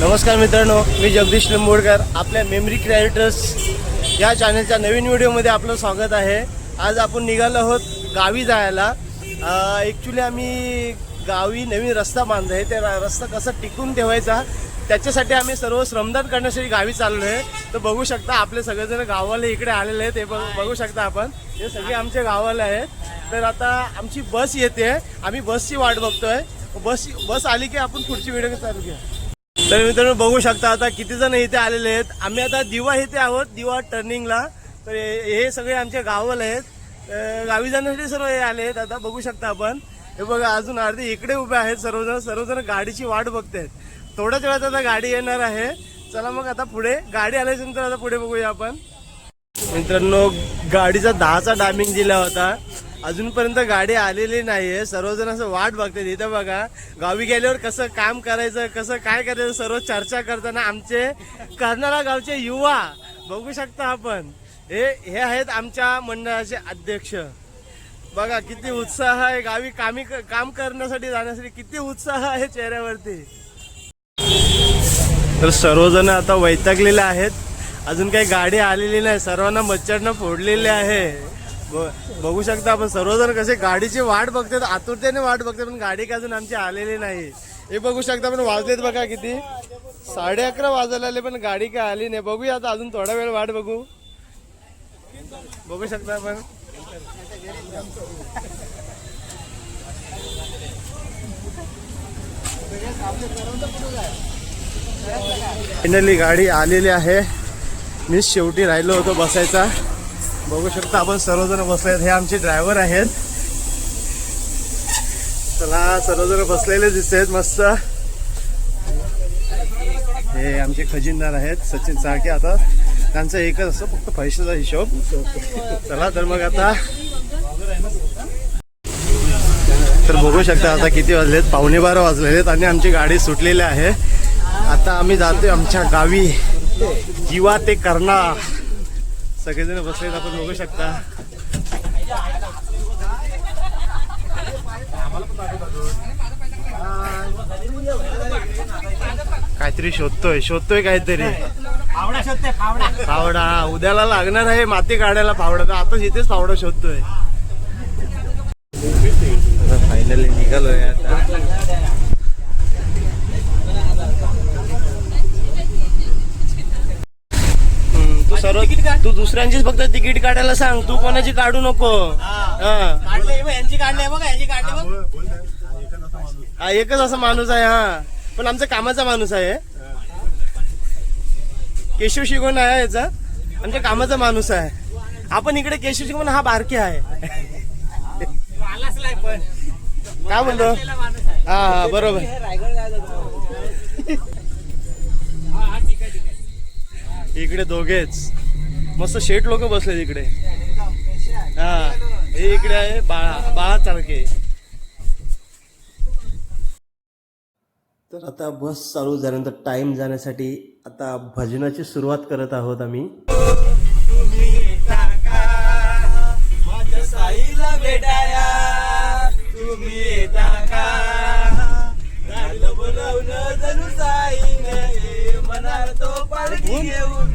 नमस्कार मित्रांनो मी जगदीश लिंबोडकर आपल्या मेमरी क्रिएटर्स या चॅनलच्या नवीन व्हिडिओमध्ये आपलं स्वागत आहे. आज आपण निघालो आहोत गावी जायला. ॲक्च्युली आम्ही गावी नवीन रस्ता बांधला आहे. ते रस्ता कसा टिकून ठेवायचा त्याच्यासाठी आम्ही सर्व श्रमदान करण्यासाठी गावी चाललो आहे. तर बघू शकता आपले सगळेजण गावाला इकडे आलेले आहेत. ते बघू शकता आपण. हे सगळे आमच्या गावाला आहेत. तर आता आमची बस येते. आम्ही बसची वाट बघतोय. बस बस आली की आपण पुढची व्हिडिओ चालू घ्या तर मित्रांनो बघू शकता आता किती जण इथे आलेले आहेत. आम्ही आता दिवा इथे आहोत दिवा टर्निंगला. तर हे सगळे आमच्या गावाला आहेत. गावी जाण्यासाठी सर्व हे आले आहेत. आता बघू शकता आपण. हे बघा अजून अर्धे इकडे उभे आहेत सर्वजण. सर्वजण गाडीची वाट बघतायत. थोड्याच वेळात आता गाडी येणार आहे. चला मग आता पुढे. गाडी आल्याच्यानंतर आता पुढे बघूया आपण. मित्रांनो गाडीचा दहाचा डायमिंग दिला होता. अजूनपर्यंत गाडी आलेली नाहीये. सर्वजण असं वाट बघतात. इथं बघा गावी गेल्यावर कसं काम करायचं कसं काय करायचं सर्व चर्चा करताना आमचे कर्नाळा गावचे युवा. बघू शकता आपण. हे हे आहेत आमच्या मंडळाचे अध्यक्ष. बघा किती उत्साह आहे गावी कामी काम करण्यासाठी जाण्यासाठी. किती उत्साह आहे चेहऱ्यावरती. तर सर्वजण आता वैतागलेले आहेत. अजून काही गाडी आलेली नाही. सर्वांना मच्छरनं फोडलेले आहे. बघू शकता आपण सर्वजण कसे गाडीची वाट बघतात आतुरतेने वाट बघतात पण गाडी काय अजून आमची आलेली नाही. हे बघू शकता पण वाजलेत बघा किती. साडे अकरा वाजायला आले पण गाडी काय आली नाही. बघूया आता अजून थोडा वेळ वाट बघू. बघू शकता आपण. फायनली गाडी आलेली आहे. मी शेवटी राहिलो होतो बसायचा. बघू शकता आपण सर्वजण बसले आहेत हे आमचे ड्रायव्हर आहेत. चला सर्वजण बसलेले दिसत आहेत मस्त. हे आमचे खजिनदार आहेत सचिन साळके आता. त्यांचं एकच असतं फक्त पैशाचा हिशोब. चला तर मग आता तर बघू शकता आता किती वाजलेत. पावणे बारा वाजलेले आहेत आणि आमची गाडी सुटलेली आहे. आता आम्ही जातोय आमच्या गावी. जीवा ते कर्णा सगळेजण बसलेत आपण बघू शकता. काहीतरी शोधतोय शोधतोय काहीतरी. फावडा उद्याला लागणार आहे माती काढायला फावडा तर आता इथेच फावडा शोधतोय. फायनली निघालोय आता हम्म, तू सर्व तू दुसऱ्यांचीच फक्त तिकीट काढायला सांग तू कोणाची काढू नको. हा. काढले बघ, यांची काढले बघ यांची काढले बघ. हा एकच असा माणूस आहे हा. पण आमचा कामाचा माणूस आहे. केशव शिकवण आहे याचा. आमच्या कामाचा माणूस आहे. आपण इकडे केशव शिकवण हा बारके आहे. काय आहे. हा हा बरोबर. इकडे दोघेच. मस्त शेट लोक बसले इकडे. हा हे इकडे आहे बाळा बाळा चाळके तर आता बस चालू झाल्यानंतर टाइम जाण्यासाठी आता भजनाची सुरुवात करत आहोत आम्ही. मनार तो पालखी घेऊन.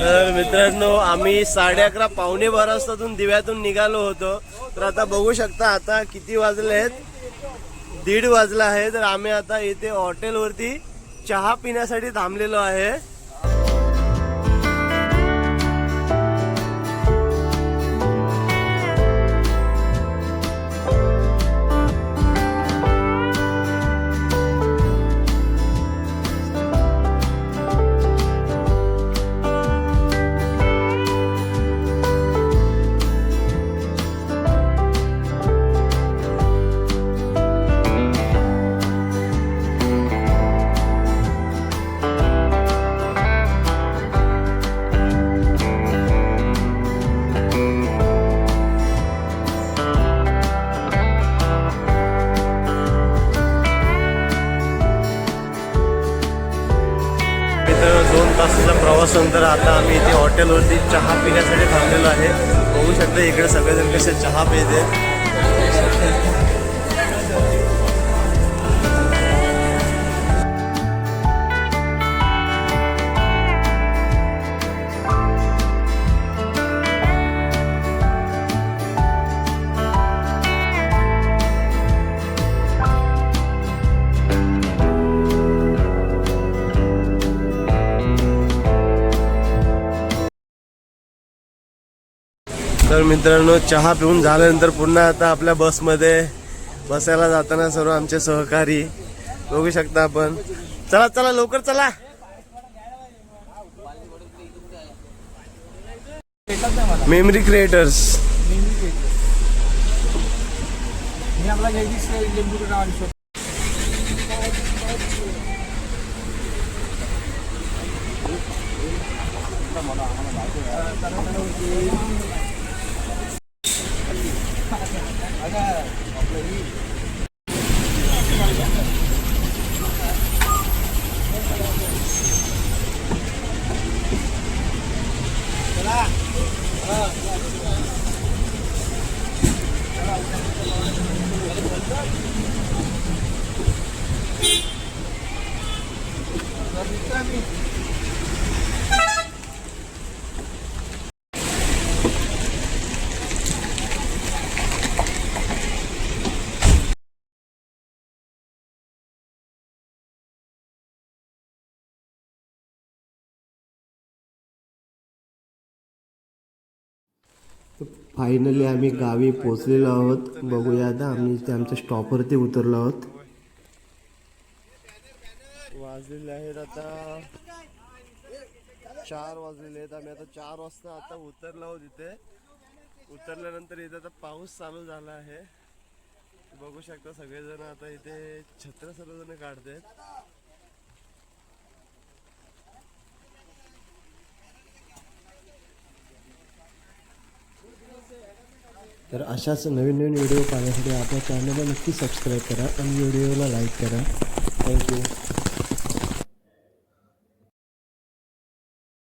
तर मित्रांनो आम्ही साडे अकरा पावणे बारा वाजतातून दिव्यातून निघालो होतो. तर आता बघू शकता आता किती वाजले आहेत? दीड वाजला आहे. तर आम्ही आता इथे हॉटेलवरती चहा पिण्यासाठी थांबलेलो आहे. तासाचा प्रवासानंतर आता आम्ही इथे हॉटेलवरती चहा पिण्यासाठी थांबलेलो आहे. बघू शकतो इकडे सगळेजण कसे चहा पिते तर मित्रांनो चहा पिऊन झाल्यानंतर पुन्हा आता आपल्या बसमध्ये बसायला जाताना सर्व आमचे सहकारी बघू शकता आपण. चला चला लवकर चला. मेमरी क्रिएटर्स मी फायनली आम्ही गावी पोचलेलो आहोत. बघूया आता आम्ही इथे आमच्या स्टॉपवरती उतरलो आहोत. वाजलेले आहेत आता चार वाजलेले आहेत. आम्ही आता चार वाजता आता उतरलो आहोत इथे. उतरल्यानंतर इथे आता पाऊस चालू झाला आहे. बघू शकता सगळेजण आता इथे छत्र सर्वजण काढतात तर अशाच नवीन नवीन व्हिडिओ पाहण्यासाठी आपल्या चॅनलला नक्की सबस्क्राईब करा आणि व्हिडिओला लाईक करा. थँक्यू